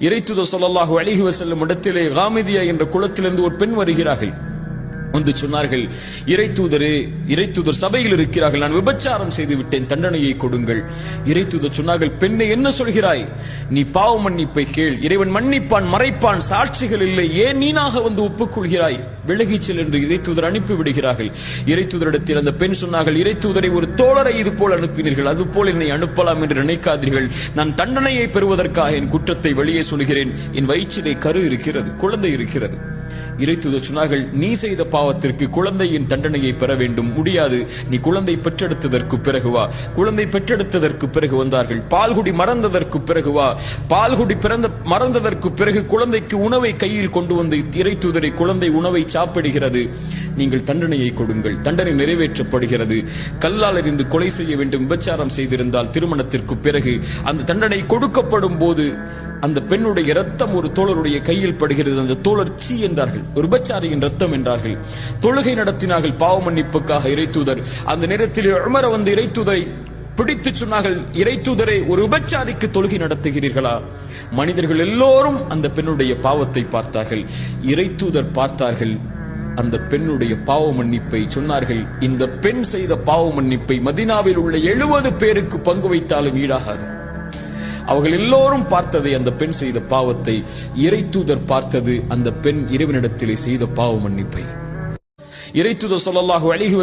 இறைத்துத ஸல்லல்லாஹு அழகி செல்லும் இடத்திலே காமிதியா என்ற குளத்திலிருந்து ஒரு பெண் வருகிறார்கள். வந்து சொன்னார்கள் இறை தூதரே இறை தூதர் சபையில் இருக்கிறார்கள் நான் விபச்சாரம் செய்து விட்டேன் தண்டனையை கொடுங்கள். இறை தூதர் சொன்னார்கள் பெண்ணை என்ன சொல்கிறாய்? நீ பாவ மன்னிப்பை கேள். இறைவன் மன்னிப்பான் மறைப்பான் சாட்சிகள் இல்லை. ஏன் நீனாக வந்து ஒப்புக்கொள்கிறாய்? விலகிச் செல் என்று இறை தூதர் அனுப்பி விடுகிறார்கள். இறை தூதரிடத்தில் அந்த பெண் சொன்னார்கள் இறை தூதரை ஒரு தோழரை இது போல் அனுப்பினீர்கள். அது போல் என்னை அனுப்பலாம் என்று நினைக்காதீர்கள். நான் தண்டனையை பெறுவதற்காக என் குற்றத்தை வெளியே சொல்கிறேன். என் வயிற்றிலே கரு இருக்கிறது குழந்தை இருக்கிறது. இறைத்துதர் சொன்னார்கள் நீ செய்த பாவத்திற்கு குழந்தையின் தண்டனையை பெற வேண்டும். முடியாது. நீ குழந்தை பெற்றெடுத்ததற்கு பிறகு வா. குழந்தை பெற்றெடுத்ததற்கு பிறகு வந்தார்கள். பால்குடி மறந்ததற்கு பிறகு வா. பால்குடி பிறந்த மறந்ததற்கு பிறகு குழந்தைக்கு உணவை கையில் கொண்டு வந்து இறைத்துதரை குழந்தை உணவை சாப்பிடுகிறது. நீங்கள் தண்டனையை கொடுங்கள். தண்டனை நிறைவேற்றப்படுகிறது. கல்லால் எறிந்து கொலை செய்ய வேண்டும் விபச்சாரம் செய்திருந்தால் திருமணத்திற்கு பிறகு அந்த தண்டனை கொடுக்கப்படும் போது அந்த பெண்ணுடைய ரத்தம் ஒரு தோழருடைய கையில் படுகிறது. அந்த தோழர் சீ என்றார்கள். ஒரு விபச்சாரியின் ரத்தம் என்றார்கள். தொழுகை நடத்தினார்கள். பாவ மன்னிப்புக்காக இறைத்தூதர் அந்த நேரத்தில் உமர வந்து இறைத்தூதரை பிடித்து சொன்னார்கள். இறைத்தூதரை ஒரு உபச்சாரிக்கு தொழுகை நடத்துகிறீர்களா? மனிதர்கள் எல்லோரும் அந்த பெண்ணுடைய பாவத்தை பார்த்தார்கள். இறைத்தூதர் பார்த்தார்கள். அந்த பெண்ணுடைய பாவ மன்னிப்பை சொன்னார்கள். இந்த பெண் செய்த பாவ மன்னிப்பை மதினாவில் உள்ள எழுபது பேருக்கு பங்கு வைத்தாலும் ஈடாகாது. அவர்கள் எல்லோரும் பார்த்ததை அந்த பெண் செய்த பாவத்தை இறைத்தூதர் பார்த்தது. அந்த பெண் இறைவனிடத்திலே செய்த பாவ மன்னிப்பை. இறை தூதர் அலைஹி அழகி